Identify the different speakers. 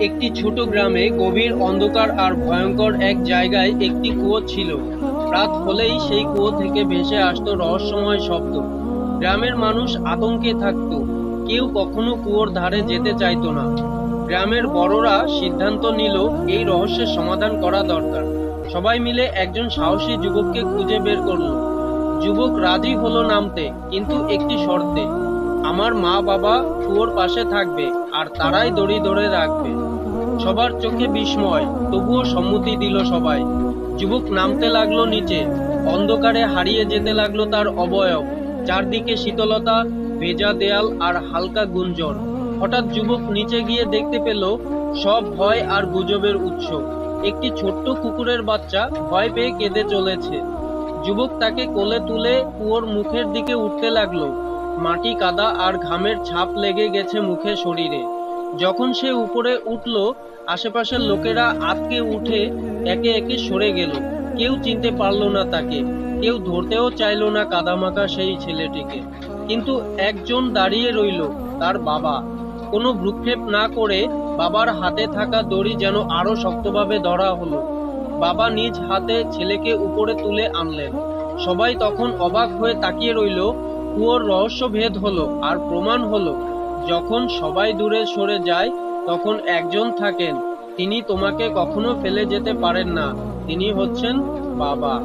Speaker 1: একটি ছোট গ্রামে গভীর অন্ধকার আর ভয়ঙ্কর এক জায়গায় একটি কুয়ো ছিল। রাত হলেই সেই কুয়ো থেকে ভেসে আসতো রহস্যময় শব্দ। গ্রামের মানুষ আতঙ্কে থাকত। কেউ কখনো কুয়োর ধারে যেতে চাইতো না। গ্রামের বড়রা সিদ্ধান্ত নিল, এই রহস্যের সমাধান করা দরকার। সবাই মিলে একজন সাহসী যুবককে খুঁজে বের করল। যুবক রাজি হলো নামতে, কিন্তু একটি শর্তে আমার মা বাবা কুয়োর পাশে থাকবে আর তারাই দড়ি ধরে রাখবে। সবার চোখে বিস্ময়, তবুও সম্মতি দিল সবাই। যুবক নামতে লাগল নিচে, অন্ধকারে হারিয়ে যেতে লাগল তার অবয়ব। চারদিকে শীতলতা, ভেজা দেয়াল আর হালকা গুঞ্জন। হঠাৎ যুবক নিচে গিয়ে দেখতে পেল, সব ভয় আর গুজবের উৎস। একটি ছোট্ট কুকুরের বাচ্চা ভয় পেয়ে কেঁদে চলেছে। যুবক তাকে কোলে তুলে কুয়োর মুখের দিকে উঠতে লাগল। মাটি কাদা আর ঘামের ছাপ লেগে গেছে মুখে শরীরে। যখন সে উপরে উঠল, আশেপাশের লোকেরা আতকে উঠে একে একে সরে গেল। কেউ চিনতে পারল না তাকে, কেউ ধরতেও চাইলো না কাদামাকা সেই ছেলেটিকে। কিন্তু একজন দাঁড়িয়ে রইল, তার বাবা। কোনো ভ্রুক্ষেপ না করে বাবার হাতে থাকা দড়ি যেন আরও শক্তভাবে ধরা হলো। বাবা নিজ হাতে ছেলেকে উপরে তুলে আনলেন। সবাই তখন অবাক হয়ে তাকিয়ে রইল কুয়োর রহস্য ভেদ হলো আর প্রমাণ হলো, যখন সবাই দূরে সরে যায়, তখন একজন থাকেন। তিনি তোমাকে কখনো ফেলে যেতে পারেন না। তিনি হচ্ছেন বাবা।